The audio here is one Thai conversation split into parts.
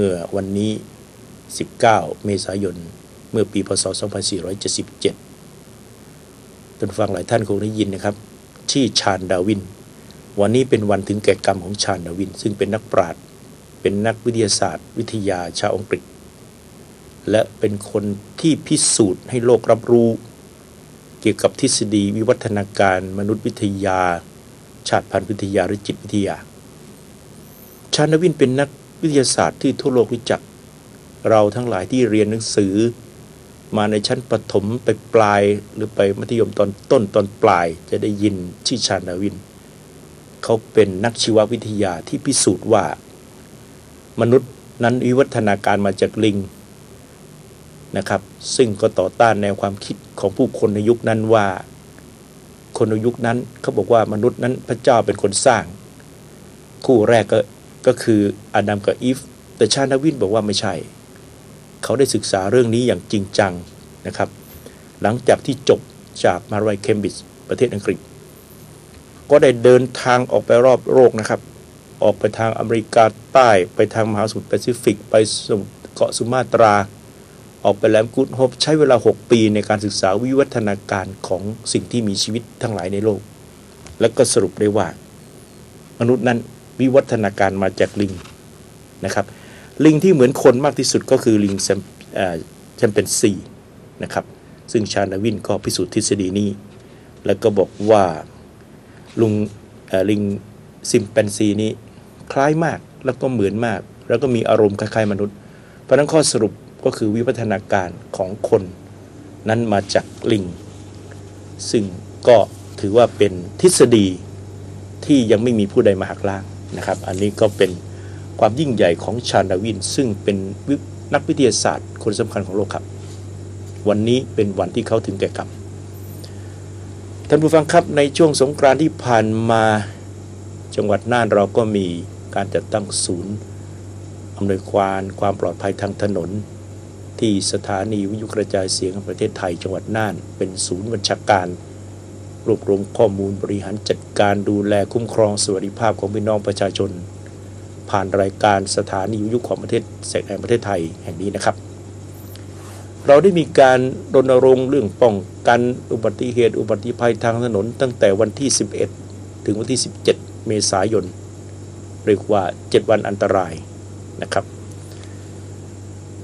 เมื่อวันนี้ 19 เมษายน เมื่อปี พศ 2477ท่านฟังหลายท่านคงได้ยินนะครับ ที่ชาญดาวิน วันนี้เป็นวันถึงแก่กรรมของชาญดาวิน ซึ่งเป็นนักปราชญ์ เป็นนักวิทยาศาสตร์ วิทยาชาวอังกฤษ และเป็นคนที่พิสูจน์ให้โลกรับรู้ เกี่ยวกับทฤษฎีวิวัฒนาการมนุษยวิทยา ชาติพันธุ์วิทยาหรือจิตวิทยา ชาญดาวินเป็นนัก วิทยาศาสตร์ที่ทั่วโลกรู้จัก เราทั้งหลายที่เรียนหนังสือ มาในชั้นประถมไปปลายหรือไปมัธยมตอนต้นตอนปลายจะได้ยินชื่อชาญดาวิน เขาเป็นนักชีววิทยาที่พิสูจน์ว่า มนุษย์นั้นวิวัฒนาการมาจากลิงนะครับ ซึ่งก็ต่อต้านแนวความคิดของผู้คนในยุคนั้นว่า คนในยุคนั้นเขาบอกว่ามนุษย์นั้นพระเจ้าเป็นคนสร้าง คู่แรกก็ ก็คืออาดัมกับอีฟแต่ชาณวินบอกว่าไม่ใช่ เขาได้ศึกษาเรื่องนี้อย่างจริงจังนะครับ หลังจากที่จบจากมหาวิทยาลัยเคมบริดจ์ประเทศอังกฤษ ก็ได้เดินทางออกไปรอบโลกนะครับ ออกไปทางอเมริกาใต้ไปทางมหาสมุทรแปซิฟิก ไปเกาะสุมาตรา ออกไปแหลมกุดโฮบใช้เวลา 6 ปีในการศึกษาวิวัฒนาการของสิ่งที่มีชีวิตทั้งหลายในโลก แล้วก็สรุปได้ว่ามนุษย์นั้น วิวัฒนาการมาจากลิงนะครับลิงที่เหมือนคนมากที่สุดก็คือลิงแชมเปนซีนะครับซึ่งชาญวินก็พิสูจน์ทฤษฎีนี้ แล้วก็บอกว่าลุงลิงซิมเปนซีนี้คล้ายมากแล้วก็เหมือนมาก แล้วก็มีอารมณ์คล้ายๆมนุษย์ เพราะนั้นข้อสรุปก็คือวิวัฒนาการของคนนั้นมาจากลิง ซึ่งก็ถือว่าเป็นทฤษฎีที่ยังไม่มีผู้ใดมาหักล้าง นะครับ อันนี้ก็เป็นความยิ่งใหญ่ของชาญดาวิน ซึ่งเป็นนักวิทยาศาสตร์คนสำคัญของโลกครับ วันนี้เป็นวันที่เขาถึงแก่กรรมท่านผู้ฟังครับในช่วงสงกรานต์ที่ผ่านมาจังหวัดน่านเราก็มีการจัดตั้งศูนย์อำนวยความความปลอดภัยทางถนน ที่สถานีวิทยุกระจายเสียงแห่งประเทศไทย จังหวัดน่าน เป็นศูนย์บัญชาการ รวบรวมข้อมูลบริหารจัดการดูแลคุ้มครองสวัสดิภาพของพี่น้องประชาชน ผ่านรายการสถานีวิทยุของประเทศแห่งประเทศไทยแห่งนี้นะครับ เราได้มีการรณรงค์เรื่องป้องกันอุบัติเหตุ อุบัติภัยทางถนน ตั้งแต่วันที่ 11 ถึงวันที่ 17 เมษายนเรียกว่า 7 วันอันตรายนะครับ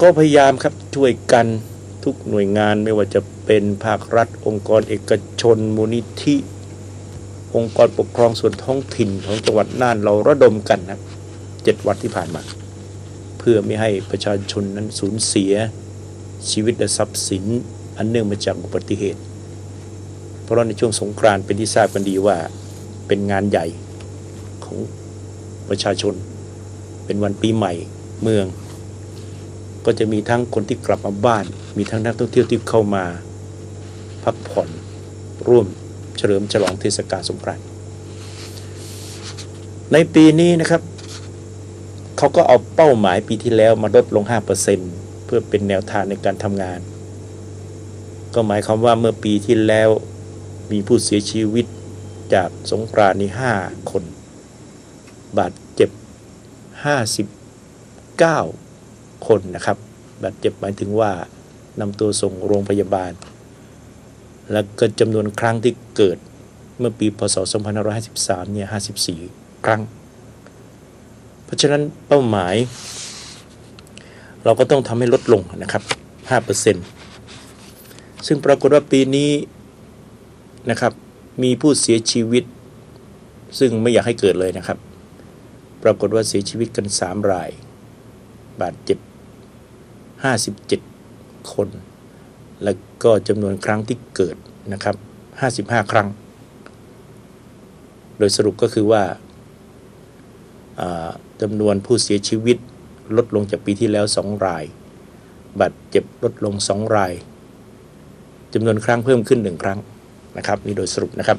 ก็พยายามครับช่วยกัน ทุกหน่วยงานไม่ว่าจะเป็นภาครัฐ องค์กรเอกชนมูลนิธิ องค์กรปกครองส่วนท้องถิ่นของจังหวัดน่านเราระดมกันนะเจ็ดวันที่ผ่านมา เพื่อไม่ให้ประชาชนนั้นสูญเสียชีวิตและทรัพย์สินอันเนื่องมาจากอุบัติเหตุ เพราะในช่วงสงกรานต์เป็นที่ทราบกันดีว่าเป็นงานใหญ่ของประชาชน เป็นวันปีใหม่เมือง ก็จะมีทั้งคนที่กลับมาบ้าน มีทั้งนักท่องเที่ยวที่เข้ามาพักผ่อนร่วมเฉลิมฉลองเทศกาลสงกรานต์ในปีนี้นะครับเขาก็เอาเป้าหมายปีที่แล้วมาลดลง 5%เพื่อเป็นแนวทางในการทำงาน ก็หมายความว่าเมื่อปีที่แล้วมีผู้เสียชีวิตจากสงกรานต์นี้5คน บาดเจ็บ 59 คนนะครับ บาดเจ็บหมายถึงว่า นำตัวส่งโรงพยาบาล และก็จำนวนครั้งที่เกิดเมื่อปีพศ 2553 เนี่ย 54 ครั้ง เพราะฉะนั้นเป้าหมาย เราก็ต้องทำให้ลดลงนะครับ 5%ซึ่งปรากฏว่าปีนี้นะครับ มีผู้เสียชีวิต ซึ่งไม่อยากให้เกิดเลยนะครับ ปรากฏว่าเสียชีวิตกัน 3 ราย บาดเจ็บ 57 คน แล้วก็จำนวนครั้งที่เกิดนะครับ 55 ครั้ง โดยสรุปก็คือว่าจำนวนผู้เสียชีวิตลดลงจากปีที่แล้ว 2 ราย บาดเจ็บลดลง 2 รายจำนวนครั้งเพิ่มขึ้น 1 ครั้งนะครับนี่โดยสรุปนะครับ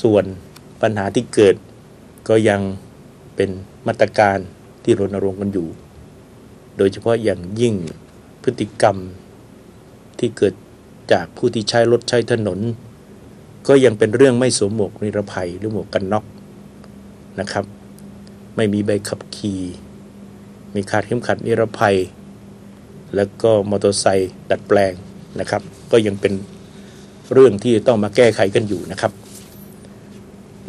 ส่วนปัญหาที่เกิดก็ยังเป็นมาตรการที่รณรงค์กันอยู่ โดยเฉพาะอย่างยิ่ง พฤติกรรมที่เกิดจากผู้ที่ใช้รถใช้ถนน ก็ยังเป็นเรื่องไม่สวมหมวกนิรภัยหรือหมวกกันน็อกนะครับ ไม่มีใบขับขี่มีขาดเข้มขัดนิรภัย แล้วก็มอเตอร์ไซค์ดัดแปลงนะครับ ก็ยังเป็นเรื่องที่ต้องมาแก้ไขกันอยู่นะครับ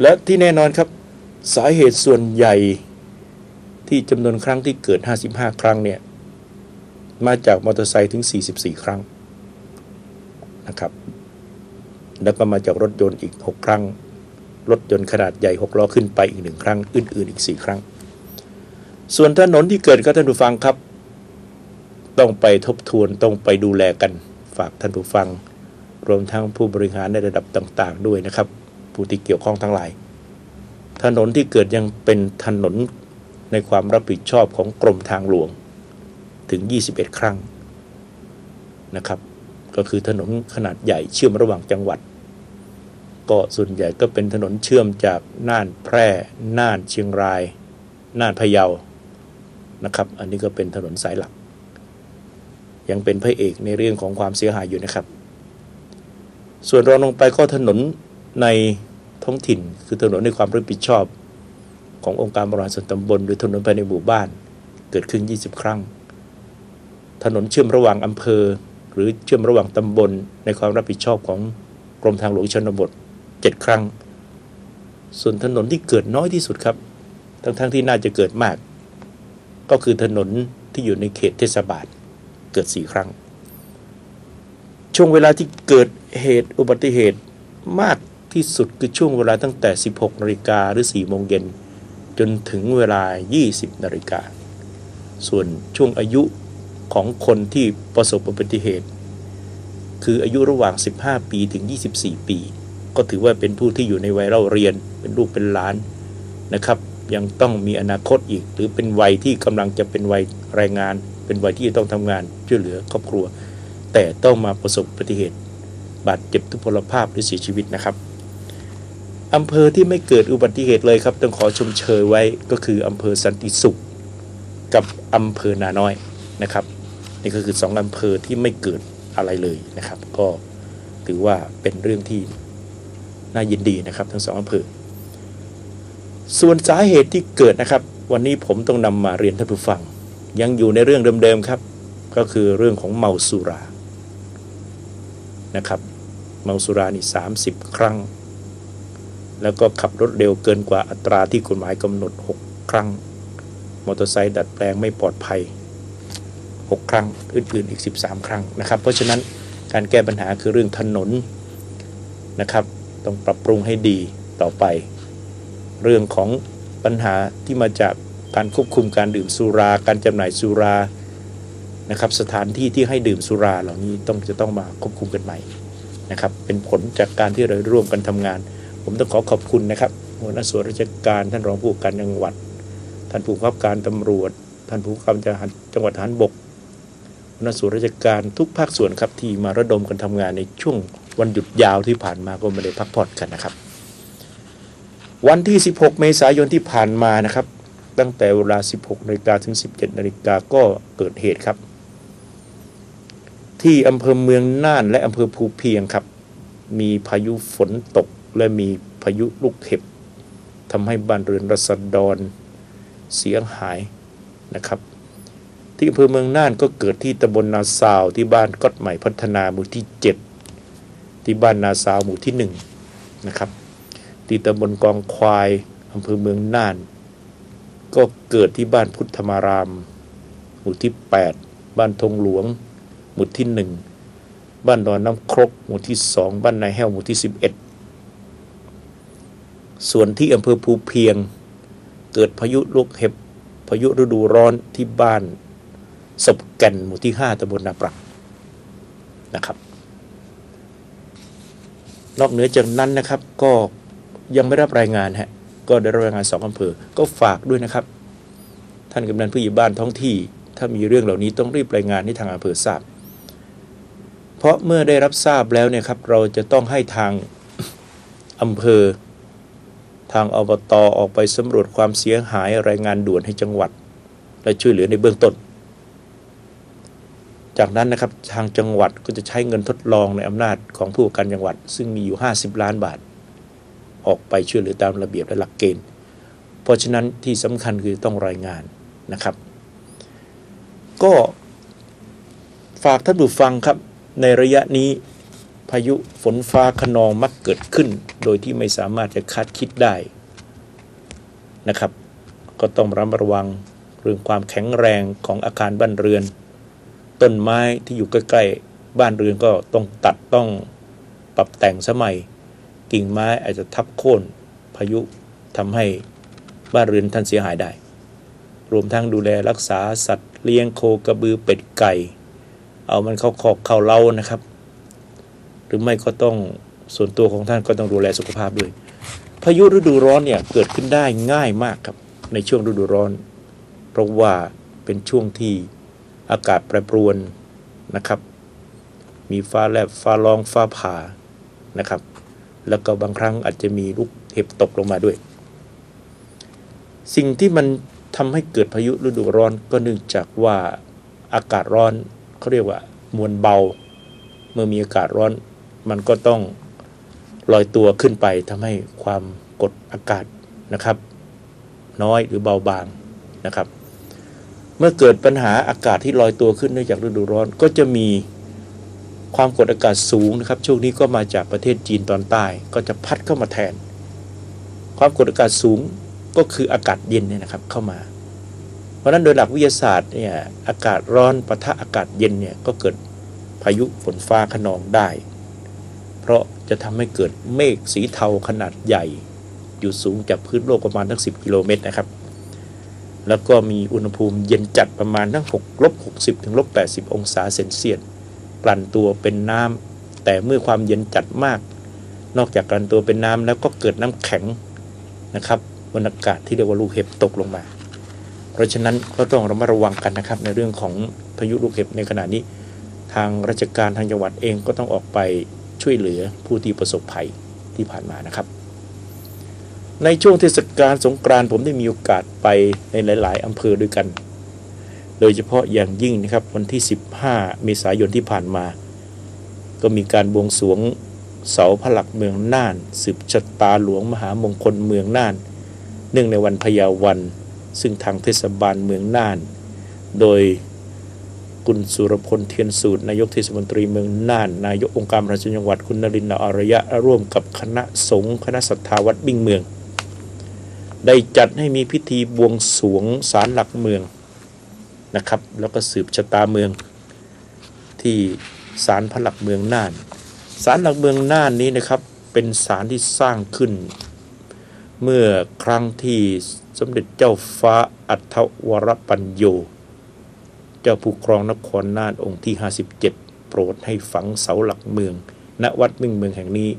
และที่แน่นอนครับสาเหตุส่วนใหญ่ที่จำนวนครั้งที่เกิด 55 ครั้งเนี่ย มาจากมอเตอร์ไซค์ถึง 44 ครั้งนะครับ แล้วก็มาจากรถยนต์อีก 6 ครั้ง รถยนต์ขนาดใหญ่ 6 ล้อขึ้นไปอีกหนึ่งครั้ง อื่น ๆ อีก 4 ครั้ง ส่วนถนนที่เกิดครับท่านผู้ฟังครับ ต้องไปทบทวนต้องไปดูแลกันฝากท่านผู้ฟัง รวมทั้งผู้บริหารในระดับต่างๆ ด้วยนะครับ ผู้ที่เกี่ยวข้องทั้งหลาย ถนนที่เกิดยังเป็นถนนในความรับผิดชอบของกรมทางหลวง ถึง 21 ครั้งนะครับ ก็คือถนนขนาดใหญ่เชื่อมระหว่างจังหวัด ก็ส่วนใหญ่ก็เป็นถนนเชื่อมจากน่านแพร่น่านเชียงราย น่านพะเยานะครับ อันนี้ก็เป็นถนนสายหลัก ยังเป็นพระเอกในเรื่องของความเสียหายอยู่นะครับ ส่วนรองลงไปก็ถนนในท้องถิ่น คือถนนในความรับผิดชอบ ขององค์การบริหารส่วนตำบลหรือถนนภายในหมู่บ้านเกิดขึ้น 20 ครั้ง ถนนเชื่อมระหว่างอำเภอ หรือเชื่อมระหว่างตำบล ในความรับผิดชอบของกรมทางหลวงชนบท 7 ครั้ง ส่วนถนนที่เกิดน้อยที่สุดครับ ทั้งๆทที่น่าจะเกิดมาก ก็คือถนนที่อยู่ในเขตเทศบาลเกิด 4 ครั้ง ช่วงเวลาที่เกิดเหตุอุบัติเหตุมากที่สุดคือช่วงเวลาตั้งแต่ 16นาฬิกาหรือ 4 โมงเย็นจนถึงเวลา 20นาฬิกาส่วนช่วงอายุ ของคนที่ประสบอุบัติเหตุ คืออายุระหว่าง 15 ปีถึง 24 ปี ก็ถือว่าเป็นผู้ที่อยู่ในวัยเล่าเรียน เป็นลูกเป็นหลานนะครับ ยังต้องมีอนาคตอีก หรือเป็นวัยที่กำลังจะเป็นวัยแรงงาน เป็นวัยที่ต้องทำงานช่วยเหลือครอบครัว แต่ต้องมาประสบอุบัติเหตุ บาดเจ็บทุพพลภาพหรือเสียชีวิตนะครับอำเภอที่ไม่เกิดอุบัติเหตุเลยครับ ต้องขอชมเชยไว้ก็คืออำเภอสันติสุข กับอำเภอนาน้อยนะครับ นี่ก็คือสองอำเภอที่ไม่เกิดอะไรเลยนะครับ ก็ถือว่าเป็นเรื่องที่น่ายินดีนะครับ ทั้งสองอำเภอ ส่วนสาเหตุที่เกิดนะครับ วันนี้ผมต้องนำมาเรียนท่านผู้ฟัง ยังอยู่ในเรื่องเดิมๆครับ ก็คือเรื่องของเมาสุรานะครับ เมาสุรานี่30 ครั้ง แล้วก็ขับรถเร็วเกินกว่าอัตราที่กฎหมายกำหนด 6 ครั้ง มอเตอร์ไซค์ดัดแปลงไม่ปลอดภัย 6 ครั้ง อื่นๆอีก 13 ครั้งนะครับ เพราะฉะนั้นการแก้ปัญหาคือเรื่องถนนนะครับ ต้องปรับปรุงให้ดีต่อไป เรื่องของปัญหาที่มาจากการควบคุมการดื่มสุรา การจำหน่ายสุรานะครับ สถานที่ที่ให้ดื่มสุราเหล่านี้ต้องจะต้องมาควบคุมกันใหม่นะครับ เป็นผลจากการที่เราร่วมกันทำงาน ผมต้องขอขอบคุณนะครับหัวหน้าส่วนราชการท่านรองผู้การจังหวัด ท่านผู้ขับการตำรวจ ท่านผู้กำกับจังหวัดทหารบก ณส่วนราชการทุกภาคส่วนครับที่มาระดมกันทำงานในช่วงวันหยุดยาวที่ผ่านมาก็ไม่ได้พักผ่อนกันนะครับ วันที่ 16 เมษายนที่ผ่านมานะครับ ตั้งแต่เวลา 16นาฬิกาถึง 17นาฬิกาก็เกิดเหตุครับ ที่อำเภอเมืองน่านและอำเภอภูเพียงครับ มีพายุฝนตกและมีพายุลูกเห็บทำให้บ้านเรือนรัศดรเสียหายนะครับ ที่อำเภอเมืองน่านก็เกิดที่ตำบลนาซาวที่บ้านก็ดใหม่พัฒนาหมู่ที่ 7 ที่บ้านนาซาวหมู่ที่ 1 นะครับ ที่ตำบลกองควายอำเภอเมืองน่าน ก็เกิดที่บ้านพุทธมาราม หมู่ที่ 8 บ้านธงหลวง หมู่ที่ 1 บ้านดอนน้ำครกหมู่ที่ 2 บ้านนายแห้วหมู่ที่ 11 ส่วนที่อำเภอภูเพียง เกิดพายุลูกเห็บพายุฤดูร้อนที่บ้าน ศพแก่นหมู่ที่ 5ตำบลนาปรักนะครับ นอกเหนือจากนั้นนะครับ ก็ยังไม่รับรายงานฮะก็ได้รายงานสองอำเภอ ก็ฝากด้วยนะครับ ท่านกำนันผู้ใหญ่บ้านท้องที่ ถ้ามีเรื่องเหล่านี้ต้องรีบรายงานให้ทางอำเภอทราบ เพราะเมื่อได้รับทราบแล้วเนี่ยครับ เราจะต้องให้ทางอำเภอ ทางอบตออกไปสำรวจความเสียหายรายงานด่วนให้จังหวัด และช่วยเหลือในเบื้องต้น จากนั้นนะครับทางจังหวัดก็จะใช้เงินทดลองในอำนาจของผู้การจังหวัด ซึ่งมีอยู่ 50 ล้านบาท ออกไปช่วยเหลือตามระเบียบและหลักเกณฑ์ เพราะฉะนั้นที่สำคัญคือต้องรายงานนะครับ ก็ฝากท่านผู้ฟังครับในระยะนี้พายุฝนฟ้าขนองมักเกิดขึ้น โดยที่ไม่สามารถจะคาดคิดได้นะครับ ก็ต้องระมัดระวังเรื่องความแข็งแรงของอาคารบ้านเรือน ต้นไม้ที่อยู่ใกล้ๆบ้านเรือนก็ต้องตัดต้องปรับแต่งสมัย กิ่งไม้อาจจะทับโค่นพายุทำให้บ้านเรือนท่านเสียหายได้ รวมทั้งดูแลรักษาสัตว์เลี้ยงโคกระบือเป็ดไก่ เอามันเข้าคอกเข้าเล้านะครับ หรือไม่ก็ต้องส่วนตัวของท่านก็ต้องดูแลสุขภาพด้วย พายุฤดูร้อนเนี่ยเกิดขึ้นได้ง่ายมากครับในช่วงฤดูร้อน เพราะว่าเป็นช่วงที่ อากาศแปรปรวนนะครับ มีฟ้าแลบฟ้าร้องฟ้าผ่านะครับ แล้วก็บางครั้งอาจจะมีลูกเห็บตกลงมาด้วย สิ่งที่มันทำให้เกิดพายุฤดูร้อนก็เนื่องจากว่าอากาศร้อนเขาเรียกว่ามวลเบา เมื่อมีอากาศร้อน มันก็ต้องลอยตัวขึ้นไปทำให้ความกดอากาศนะครับ น้อยหรือเบาบางนะครับ มื่อเกิดปัญหาอากาศที่ลอยตัวขึ้นเนื่องจากฤดูร้อนก็จะมีความกดอากาศสูงนะครับ ช่วงนี้ก็มาจากประเทศจีนตอนใต้ ก็จะพัดเข้ามาแทน ความกดอากาศสูงก็คืออากาศเย็นเนี่ยนะครับเข้ามา เพราะฉะนั้นโดยหลักวิทยาศาสตร์เนี่ยอากาศร้อนปะทะอากาศเย็นเนี่ยก็เกิดพายุฝนฟ้าขนองได้ เพราะจะทำให้เกิดเมฆสีเทาขนาดใหญ่ อยู่สูงจากพื้นโลกประมาณทั้ง10 กิโลเมตรนะครับ แล้วก็มีอุณหภูมิเย็นจัดประมาณทั้ง6ลบ60 ถึงลบ80 องศาเซนเซียสกลั่นตัวเป็นน้ำแต่เมื่อความเย็นจัดมาก นอกจากกลั่นตัวเป็นน้ำแล้วก็เกิดน้ำแข็งนะครับบนอากาศที่เรียกว่าลูกเห็บตกลงมา เพราะฉะนั้นก็ต้องระมัดระวังกันนะครับในเรื่องของพายุลูกเห็บในขณะนี้ ทางราชการทางจังหวัดเองก็ต้องออกไปช่วยเหลือผู้ที่ประสบภัยที่ผ่านมานะครับ ในช่วงเทศกาลสงกรานต์ผมได้มีโอกาสไปในหลาย ๆ อำเภอด้วยกัน โดยเฉพาะอย่างยิ่งนะครับวันที่ 15 เมษายนที่ผ่านมา ก็มีการบวงสรวงเสาผลักเมืองน่าน สืบชะตาหลวงมหามงคลเมืองน่าน เนื่องในวันพยาวัน ซึ่งทางเทศบาลเมืองน่าน โดยคุณสุรพลเทียนสูตรนายกเทศมนตรีเมืองน่าน นายกองค์การบริหารส่วนจังหวัดคุณนรินทร์อารยะ ร่วมกับคณะสงฆ์คณะศรัทธาวัดบิ่งเมือง ได้จัดให้มีพิธีบวงสวงศาลหลักเมืองนะครับ แล้วก็สืบชะตาเมืองที่ศาลพระหลักเมืองน่านศาลหลักเมืองน่านนี้นะครับเป็นศาลที่สร้างขึ้น เมื่อครั้งที่สมเด็จเจ้าฟ้าอัฏฐวรปัญโย เจ้าผู้ครองนครน่านองค์ที่ 57 โปรดให้ฝังเสาหลักเมือง ณวัดมิ่งเมืองแห่งนี้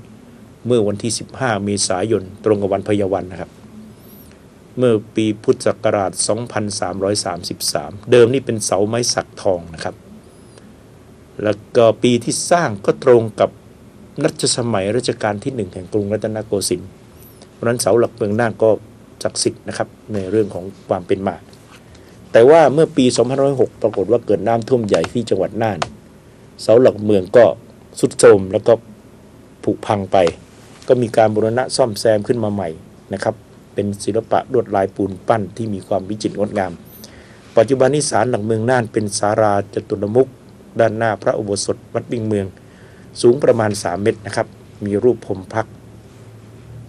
เมื่อวันที่ 15 เมษายนตรงกับวันพยาวันนะครับ เมื่อปีพุทธศักราช 2333 เดิมนี่เป็นเสาไม้สักทองนะครับ แล้วก็ปีที่สร้างก็ตรงกับรัชสมัยรัชกาลที่หนึ่งแห่งกรุงรัตนโกสินทร์เพราะฉะนั้นเสาหลักเมืองน่านก็ศักดิ์สิทธิ์นะครับในเรื่องของความเป็นมา แต่ว่าเมื่อปี2506 ปรากฏว่าเกิดน้ำท่วมใหญ่ที่จังหวัดน่าน เสาหลักเมืองก็สุดโทรมแล้วก็ผุพังไป ก็มีการบูรณะซ่อมแซมขึ้นมาใหม่นะครับ เป็นศิลปะลวดลายปูนปั้นที่มีความวิจิตรงดงาม ปัจจุบันนี้ศาลหลักเมืองน่านเป็นศาราจตุรมุขด้านหน้าพระอุโบสถวัดบิ่งเมือง สูงประมาณ 3 เมตรนะครับ มีรูปพรมพัก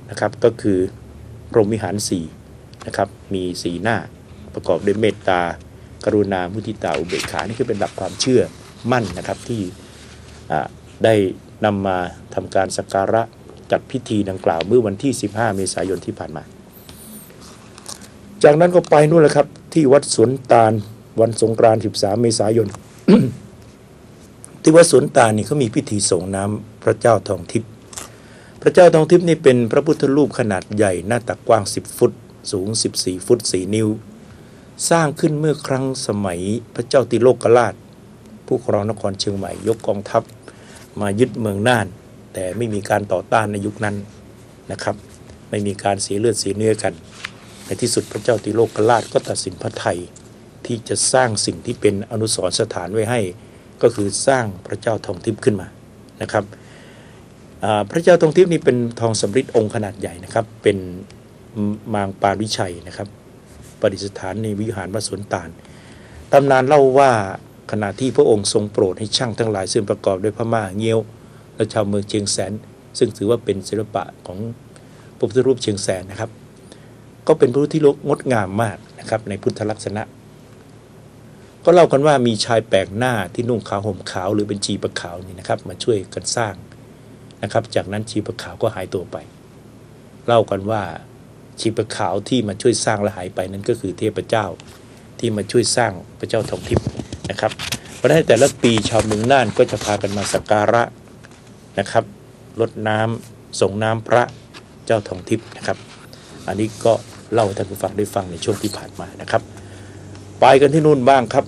นะครับ ก็คือพรหมวิหารสี่นะครับ มีสีหน้าประกอบด้วยเมตตา กรุณา มุทิตา อุเบกขา นี่คือเป็นหลักความเชื่อมั่นนะครับที่ได้นำมาทำการสักการะจัดพิธีดังกล่าวเมื่อวันที่ 15 เมษายนที่ผ่านมา จากนั้นก็ไปนู่นแหละครับ ที่วัดสวนตาลวันสงกรานต์13 เมษายน ที่วัดสวนตาลนี่เขามีพิธีส่งน้ำพระเจ้าทองทิพย์พระเจ้าทองทิพย์นี่เป็นพระพุทธรูปขนาดใหญ่หน้าตักกว้าง 10 ฟุต สูง 14 ฟุต 4 นิ้ว สร้างขึ้นเมื่อครั้งสมัยพระเจ้าติโลกราช ผู้ครองนครเชียงใหม่ยกกองทัพ มายึดเมืองน่าน แต่ไม่มีการต่อต้านในยุคนั้นนะครับ ไม่มีการเสียเลือดเสียเนื้อกัน ในที่สุดพระเจ้าติโลกราชก็ตัดสินพระไทยที่จะสร้างสิ่งที่เป็นอนุสรสถานไว้ให้ ก็คือสร้างพระเจ้าทองทิพย์ขึ้นมานะครับพระเจ้าทองทิพย์นี่เป็นทองสำริดองค์ขนาดใหญ่นะครับ เป็นมางปานวิชัยนะครับประดิษฐานในวิหารวัดสวนตาลตำนานเล่าว่าขณะที่พระองค์ทรงโปรดให้ช่างทั้งหลาย ซึ่งประกอบด้วยพม่าเงี้ยว และชาวเมืองเชียงแสน ซึ่งถือว่าเป็นศิลปะของพระพุทธรูปเชียงแสนนะครับ ก็เป็นพระพุทธที่งดงามมากนะครับ ในพุทธลักษณะ ก็เล่ากันว่ามีชายแปลกหน้าที่นุ่งขาวห่มขาวหรือเป็นชีประขาวนี่นะครับ มาช่วยกันสร้างนะครับ จากนั้นชีประขาวก็หายตัวไป เล่ากันว่าชีประขาวที่มาช่วยสร้างและหายไปนั้นก็คือเทพเจ้าที่มาช่วยสร้างพระเจ้าทองทิพย์นะครับ เพราะฉะนั้นแต่ละปีชาวเมืองน่านก็จะพากันมาสักการะนะครับรดน้ำส่งน้ำพระเจ้าทองทิพย์นะครับ อันนี้ก็ เล่าให้ท่านผู้ฟังได้ฟังในช่วงที่ผ่านมานะครับ ไปกันที่นู่นบ้างครับ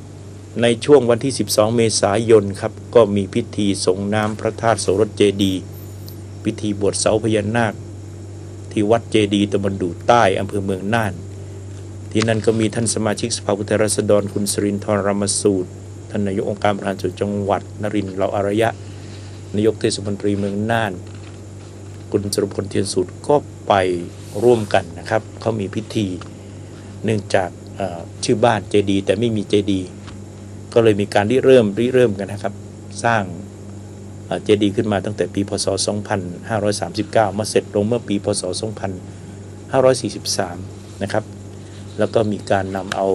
ในช่วงวันที่ 12 เมษายนครับ ก็มีพิธีส่งน้ำพระธาตุโสรถเจดี พิธีบวชเสาพญานาค ที่วัดเจดีตำบลดูใต้อำเภอเมืองน่าน ที่นั่นก็มีท่านสมาชิกสภาผู้แทนราษฎรคุณสรินทร์รามสูตรท่านนายกองค์การบริหารส่วนจังหวัดนรินทร์เหลาอารยะ นายกเทศมนตรีเมืองน่าน คุณสรุพลเทียนสูตรก็ไปร่วมกันนะครับเขามีพิธี เนื่องจากชื่อบ้านเจดีแต่ไม่มีเจดีก็เลยมีการริเริ่มริเริ่มกันนะครับ สร้างเจดีขึ้นมาตั้งแต่ปีพศ 2539 มาเสร็จลงเมื่อปีพศ 2543 นะครับ แล้วก็มีการนำเอา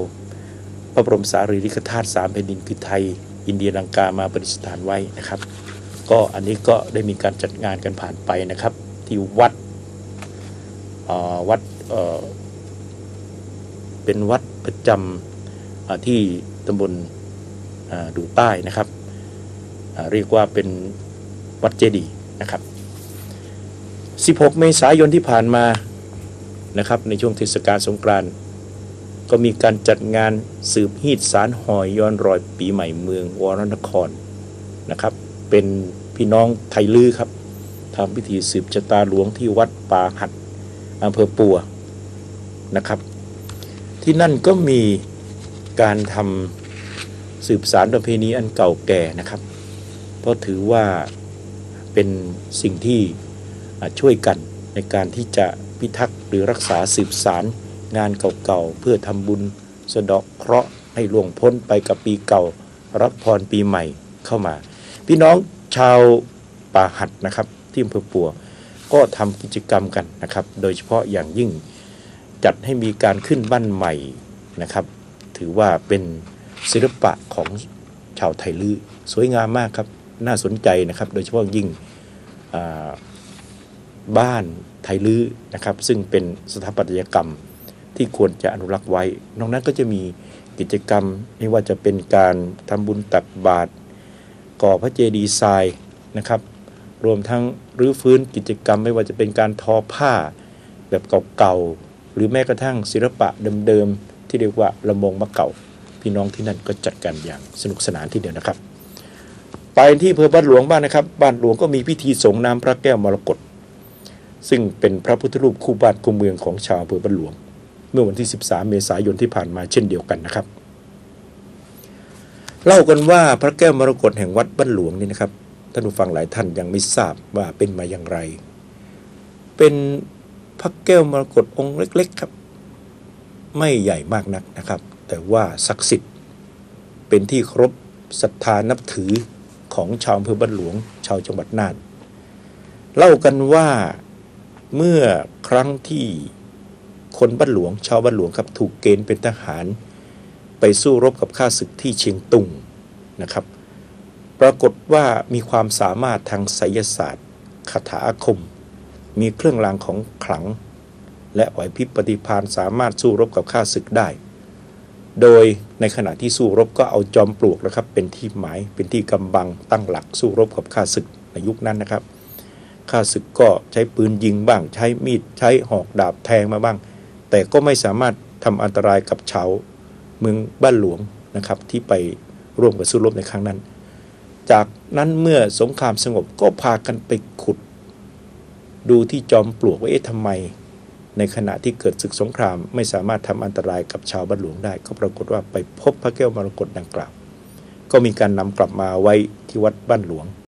พระบรมสารีริกธาตุสามแผ่นดินคือไทย อินเดียลังกามาประดิษฐานไว้นะครับ ก็อันนี้ก็ได้มีการจัดงานกันผ่านไปนะครับ ที่วัดวัดเเป็นวัดประจำที่ตำบลดูใต้นะครับ เรียกว่าเป็นวัดเจดีย์นะครับ 16 เมษายนที่ผ่านมานะครับในช่วงเทศกาลสงกรานต์ก็มีการจัดงานสืบฮีดสารหอยย้อนรอยปีใหม่เมืองวรนครนะครับ เป็นพี่น้องไทยลือครับ ทำพิธีสืบชะตาหลวงที่วัดป่าหัดอำเภอปัวนะครับ ที่นั่นก็มีการทำสืบสารประเพณีอันเก่าแก่นะครับ เพราะถือว่าเป็นสิ่งที่ช่วยกันในการที่จะพิทักษ์หรือรักษาสืบสารงานเก่าๆ เพื่อทำบุญสะเดาะเคราะห์ให้ล่วงพ้นไปกับปีเก่า รับพรปีใหม่เข้ามา พี่น้องชาวป่าหัดนะครับ ที่อำเภอปัว ก็ทำกิจกรรมกันนะครับ โดยเฉพาะอย่างยิ่งจัดให้มีการขึ้นบ้านใหม่นะครับ ถือว่าเป็นศิลปะของชาวไทยลือสวยงามมากครับ น่าสนใจนะครับ โดยเฉพาะยิ่งบ้านไทยลือนะครับ ซึ่งเป็นสถาปัตยกรรมที่ควรจะอนุรักษ์ไว้ นอกนั้นก็จะมีกิจกรรมไม่ว่าจะเป็นการทำบุญตักบาตรก่อพระเจดีย์ทรายนะครับ รวมทั้งรื้อฟื้นกิจกรรมไม่ว่าจะเป็นการทอผ้าแบบเก่าๆ หรือแม้กระทั่งศิลปะเดิมๆ ที่เรียกว่าละมงมะเก่า พี่น้องที่นั่นก็จัดกันอย่างสนุกสนานทีเดียวนะครับ ไปที่อำเภอบ้านหลวงบ้านนะครับ บ้านหลวงก็มีพิธีส่งน้ำพระแก้วมรกตซึ่งเป็นพระพุทธรูปคู่บ้านคู่เมืองของชาวอำเภอบ้านหลวง เมื่อวันที่ 13 เมษายนที่ผ่านมาเช่นเดียวกันนะครับ เล่ากันว่าพระแก้วมรกตแห่งวัดบ้านหลวงนี่นะครับ ท่านผู้ฟังหลายท่านยังไม่ทราบว่าเป็นมาอย่างไร เป็นพระแก้วมรกตองค์เล็กๆครับ ไม่ใหญ่มากนักนะครับ แต่ว่าศักดิ์สิทธิ์เป็นที่เคารพศรัทธานับถือของชาวอำเภอบ้านหลวง ชาวจังหวัดน่าน เล่ากันว่าเมื่อครั้งที่คนบ้านหลวง ชาวบ้านหลวงครับถูกเกณฑ์เป็นทหาร ไปสู้รบกับข้าศึกที่เชียงตุงนะครับ ปรากฏว่ามีความสามารถทางไสยศาสตร์คาถาอาคม มีเครื่องรางของขลัง และไหวพริบปฏิภาณสามารถสู้รบกับข้าศึกได้ โดยในขณะที่สู้รบก็เอาจอมปลวกนะครับ เป็นที่หมายเป็นที่กำบังตั้งหลักสู้รบกับข้าศึกในยุคนั้นนะครับข้าศึกก็ใช้ปืนยิงบ้าง ใช้มีดใช้หอกดาบแทงมาบ้าง แต่ก็ไม่สามารถทำอันตรายกับชาวเมืองบ้านหลวงนะครับ ที่ไปร่วมกับสู้รบในครั้งนั้น จากนั้นเมื่อสงครามสงบก็พากันไปขุด ดูที่จอมปลวกว่าเอ๊ะทำไม ในขณะที่เกิดศึกสงครามไม่สามารถทำอันตรายกับชาวบ้านหลวงได้ ก็ปรากฏว่าไปพบพระแก้วมรกตดังกล่าว ก็มีการนำกลับมาไว้ที่วัดบ้านหลวง